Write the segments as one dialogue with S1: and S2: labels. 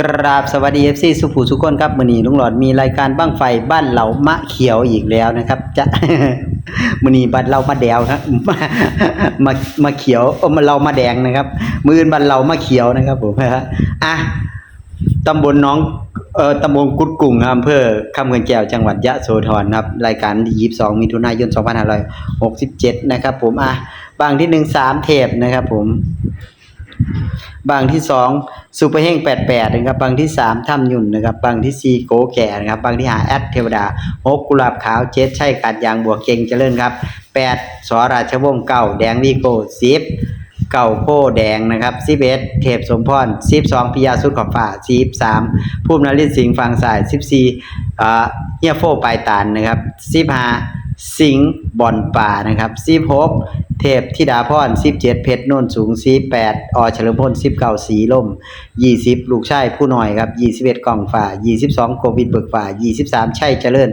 S1: กราบสวัสดี FC สุภูสุคนครับมือนีลุงหลอดมีรายการบ้างไฟบ้านเหล่ามะเขียวอีกแล้วนะครับ จะมือนีบ้านเรามาแดวครับมามามาเขียวเออมาเรามาแดงนะครับ มือนบ้านเรามาเขียวนะครับผมอะตำบลน้องเอ่อตำบลกุดกุ่งอำเภอคำเขื่อนแก้วจังหวัดยะโสธรครับ รายการที่22มิถุนายน2567นะครับ ผมอะบางที่หนึ่งสามเทปนะครับ ผม บางที่สองซูเปอร์เฮงแปดแปดนะครับ บางที่สามถ้ำยุ่นนะครับ บางที่สี่โกแก่นะครับ บางที่หาแอดเทวดาหกกุหลาบขาวเจ็ดใช่กัดยางบวกเก่งเจริญครับแปดสอราชวงศ์เก่าแดงวีโก้สิบเก่าโพแดงนะครับสิบเอ็ดเทพสมพรสิบสองพิยาสุดขอบฟ้าสิบสามภูมินรินทร์สิงห์ฟังสายสิบสี่เฮียโฟปลายตานนะครับสิบห้าสิงห์บ่อนป่านะครับสิบหก เทพธิดาพร17เจ็ดเพชรโน่นสูง48อเฉลิมพล19สีล่ม20ลูกชายผู้น้อยครับ21กล่องฝ่า22โควิดเบิกฝ่า23ชัยเจริญ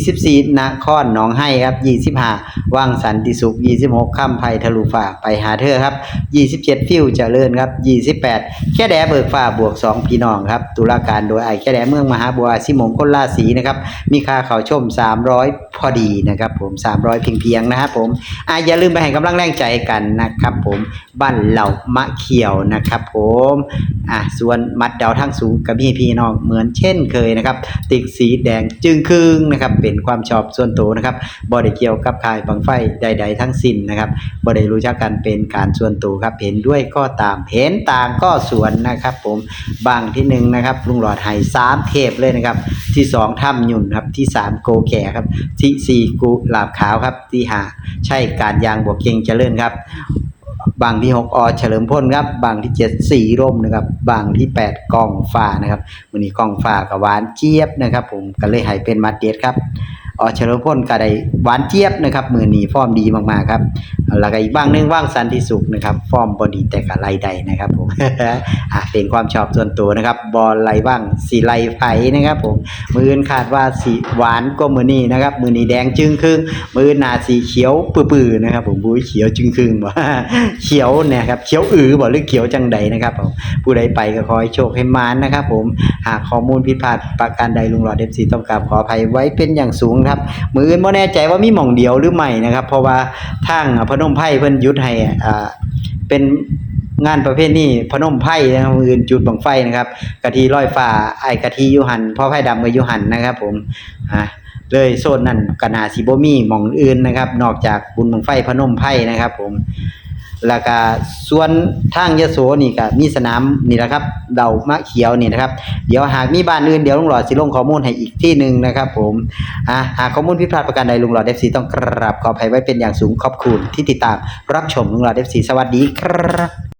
S1: 24นครหนองให้ครับ25ว่างสันติสุข26ค่ำไผ่ทะลุฝ่าไปหาเธอครับ27ฟิวเจริญครับ28แปดแค่แดเบิกฝ่าบวก2พี่น้องครับตุลาการโดยไอแค่แดเมืองมหาบัวสิมงคลราศีนะครับมีค่าเขาชม300พอดีนะครับผม300เพียงเพียงๆนะครับผมอะอย่าลืมไปให้กำลังแรงใจกันนะครับ ผมบ้านเหล่ามะเขียวนะครับ ผมอะส่วนมัดดาวทั้งสูงกับพี่พี่น้องเหมือนเช่นเคยนะครับ ติกสีแดงจึงครึ่งนะครับ เป็นความชอบส่วนตัวนะครับบ่ได้เกี่ยวกับขายบังไฟใด ๆ ทั้งสิ้นนะครับบ่ได้รู้จักกันเป็นการส่วนตัวครับ เห็นด้วยก็ตามเห็นต่างก็สวนนะครับ ผมบางที่หนึ่งนะครับลุงหลอดไห้สามเทพเลยนะครับ ที่สองถ้ำหยุ่นครับที่สามโกแก่ครับที่สี่กุหลาบขาวครับที่ห้าใช่การยางบวกเก่งเจริญครับ บางที่หกอเฉลิมพลครับ บางที่เจ็ดสีร่มนะครับ บางที่แปดกองฟ้านะครับวันนี้กองฟ้ากับหวานเจี๊ยบนะครับ ผมก็เลยให้เป็นมัดเด็ดครับอเฉลิมพลก็ได้หวานเจี๊ยบนะครับมือนี้ฟอร์มดีมากๆครับแล้วก็อีกบ้างหนึงว่างสันติสุขนะครับฟอร์มบอดีแต่กับไรใดนะครับผมอะเป็นความชอบส่วนตัวนะครับบอลไรว่างสีไรไผนะครับผมมืออื่นคาดว่าสีหวานกว่ามือนี้นะครับ มือนี้แดงจึงครึ่งมือหนาสีเขียวปื้อๆนะครับ ผมบุ้ยเขียวจึงครึ่งบ่เขียวเนี่ยครับเขียวอือบ่หรือเขียวจังใดนะครับผมผู้ใดไปก็ขอให้โชคให้มานนะครับ ผมหากข้อมูลผิดพลาดประการใดลุงหลอดเอฟซีต้องกราบขออภัยไว้เป็นอย่างสูงครับ มืออื่นบ่แน่ใจว่ามีหม่องเดียวหรือไม่นะครับ เพราะว่าทางพนมไพ่เพิ่นยุดให้อ่าเป็นงานประเภทนี้พนมไพ่นะครับมืออื่นจุดบังไฟนะครับกะทิร้อยฟ้าไอ้กะทิยูหันพ่อไผ่ดำกับยูหันนะครับ ผมอ่าเลยโซนนั่นกนาซิโบมีหม่องอื่นนะครับ นอกจากบุญบังไฟพนมไพ่นะครับ ผม แล้วก็ส่วนทางยโสนี่ก็มีสนามนี่นะครับเดามะเขียวนี่นะครับ เดี๋ยวหากมีบ้านอื่นเดี๋ยวลุงหลอดสิลงข้อมูลให้อีกที่หนึ่งนะครับผมอะหากข้อมูลผิดพลาดประการใดลุงหลอดเดฟซีต้องกราบขออภัยไว้เป็นอย่างสูงขอบคุณที่ติดตามรับชมลุงหลอดเดฟซีสวัสดีครับ